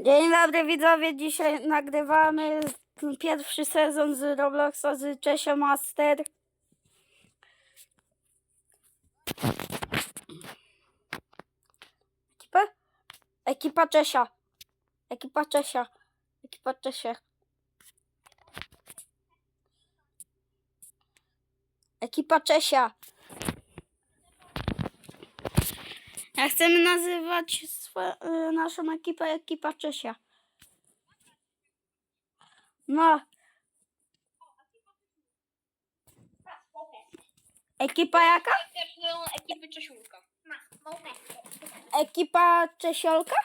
Dzień dobry widzowie, dzisiaj nagrywamy pierwszy sezon z Robloxa z Czesio Master. Ekipa? Ekipa Czesia. Ekipa Czesia. Ekipa Czesia. Ekipa Czesia. Ja chcemy nazywać y, naszą ekipę ekipa Czesia. No, ekipa jaka? Ekipy Czesiulka. Ekipa Czesiolka?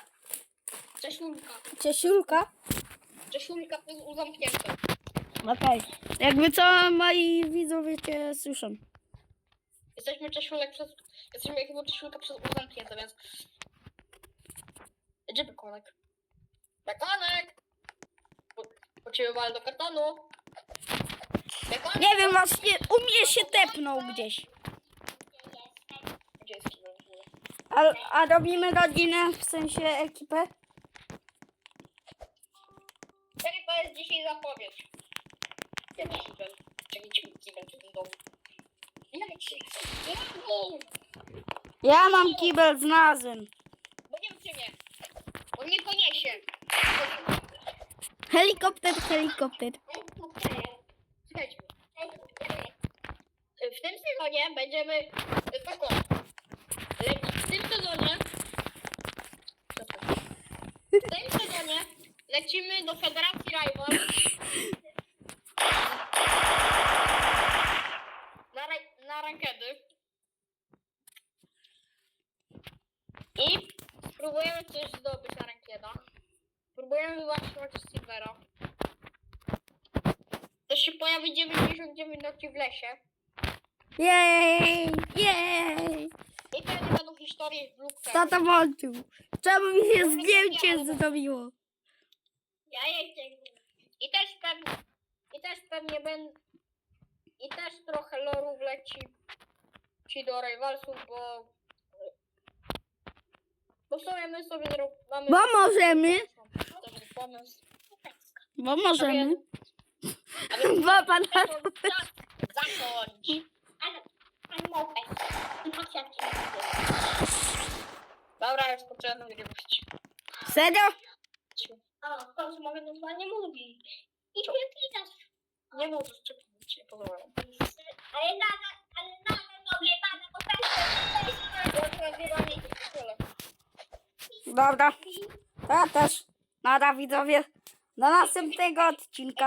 Czesiulka. Czesiulka? Czesiulka to jest uzamknięte. Okej. Jakby co moi widzowie cię słyszą. Jesteśmy Czesiulek przez... Jesteśmy ekipą Czesiulka przez uzamknięte, więc... Gdzie bekonek? Bekonek! Po, ciebie wal do kartonu. Bekonek! Nie wiem, właśnie u mnie się tepnął gdzieś. Gdzie jest kibel? A, a robimy rodzinę, w sensie ekipę? Czekaj, to jest dzisiaj zapowiedź. Jest kibel? Czekaj, kibel w tym domu. Ja mam kibel. Bo nie wiem, czy mnie. On mnie poniesie. Helikopter, helikopter. Słuchajcie. W tym sezonie będziemy W tym sezonie. W tym sezonie lecimy do Federacji Rival. Na, ra- na rankedy. I spróbujemy coś zdobyć na rankiedach. Próbujemy chociaż Silvera. Też się pojawi 99 nocy w lesie. Jej, jej. I pewnie będą historie w lubce. Tata włączył. Czemu mi się zdjęcie zrobiło? Ja jestem. I też pewnie. I też pewnie będę. I też trochę lorów leci. Ci do rivalsów, bo. Bo w sumie my sobie mamy. Bo możemy. Dobry pomysł. Bo możemy. A więc Bo pan zakończ. Dobra, już nagrywać. Serio? A, to już mogę normalnie mówić. I tu jak Nie możesz, czekaj, ci nie pozwolę ale nada tobie, nada, bo tak to nagrywanie w szkole. Dobra. Ja też. Nara widzowie. Do następnego odcinka.